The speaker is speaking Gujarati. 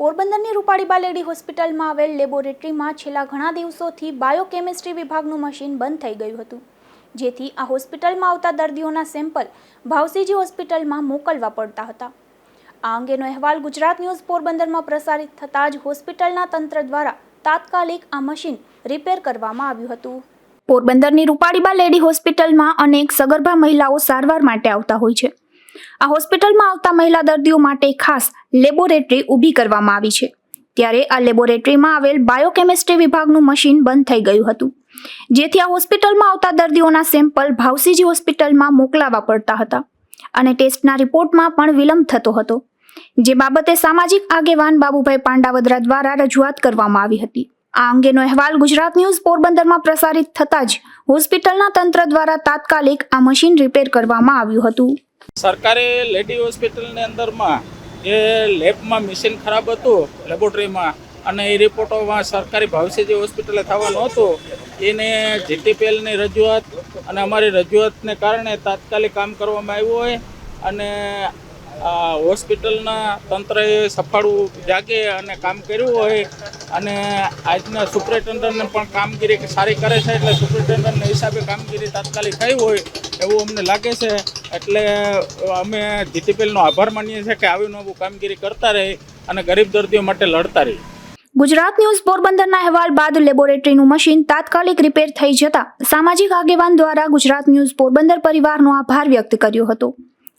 પોરબંદરની રૂપાળી લેડી હોસ્પિટલમાં આવેલ લેબોરેટરીમાં છેલ્લા ઘણા દિવસોથી બાયોકેમિસ્ટ્રી વિભાગનું મશીન બંધ થઈ ગયું હતું, જેથી આ હોસ્પિટલમાં આવતા દર્દીઓના સેમ્પલ ભાવસીજી હોસ્પિટલમાં મોકલવા પડતા હતા. આ અંગેનો અહેવાલ ગુજરાત ન્યૂઝ પોરબંદરમાં પ્રસારિત થતાં જ હોસ્પિટલના તંત્ર દ્વારા તાત્કાલિક આ મશીન રિપેર કરવામાં આવ્યું હતું. પોરબંદરની રૂપાળીબા લેડી હોસ્પિટલમાં અનેક સગર્ભા મહિલાઓ સારવાર માટે આવતા હોય છે. આ હોસ્પિટલમાં આવતા મહિલા દર્દીઓ માટે ખાસ લેબોરેટરી ઊભી કરવામાં આવી છે. ત્યારે આ લેબોરેટરીમાં આવેલ બાયોકેમિસ્ટ્રી વિભાગનું મશીન બંધ થઈ ગયું હતું. જેથી આ હોસ્પિટલમાં આવતા દર્દીઓના સેમ્પલ ભાવસીજી હોસ્પિટલમાં મોકલાવા પડતા હતા અને ટેસ્ટના રિપોર્ટમાં પણ વિલંબ થતો હતો. જે બાબતે સામાજિક આગેવાન બાબુભાઈ પાંડાવદરા દ્વારા રજૂઆત કરવામાં આવી હતી. આ અંગેનો અહેવાલ ગુજરાત ન્યૂઝ પોરબંદરમાં પ્રસારિત થતાં જ હોસ્પિટલના તંત્ર દ્વારા તાત્કાલિક આ મશીન રિપેર કરવામાં આવ્યું હતું. સરકારી લેડી હોસ્પિટલની અંદરમાં એ લેબમાં મશીન ખરાબ હતું લેબોરેટરીમાં અને એ રિપોર્ટોમાં સરકારી ભાવસીજી હોસ્પિટલે થવાનું હતું, એને જીટીપીએલની રજૂઆત અને અમારી રજૂઆતને કારણે તાત્કાલિક કામ કરવામાં આવ્યું હોય, અને હોસ્પિટલના તંત્રએ સફાળું જાગે અને કામ કર્યું હોય અને આજના સુપ્રિન્ટેન્ડન્ટને પણ કામગીરી સારી કરે છે એટલે સુપ્રિન્ટેન્ડન્ટના હિસાબે કામગીરી તાત્કાલિક થઈ હોય એવું અમને લાગે છે. એટલે અમે જીટીપીએલનો આભાર માનીએ છીએ કે આવી નવું કામગીરી કરતા રહી અને ગરીબ દર્દીઓ માટે લડતા રહી. ગુજરાત ન્યૂઝ પોરબંદરના અહેવાલ બાદ લેબોરેટરીનું મશીન તાત્કાલિક રિપેર થઈ જતા સામાજિક આગેવાન દ્વારા ગુજરાત ન્યૂઝ પોરબંદર પરિવારનો આભાર વ્યક્ત કર્યો હતો.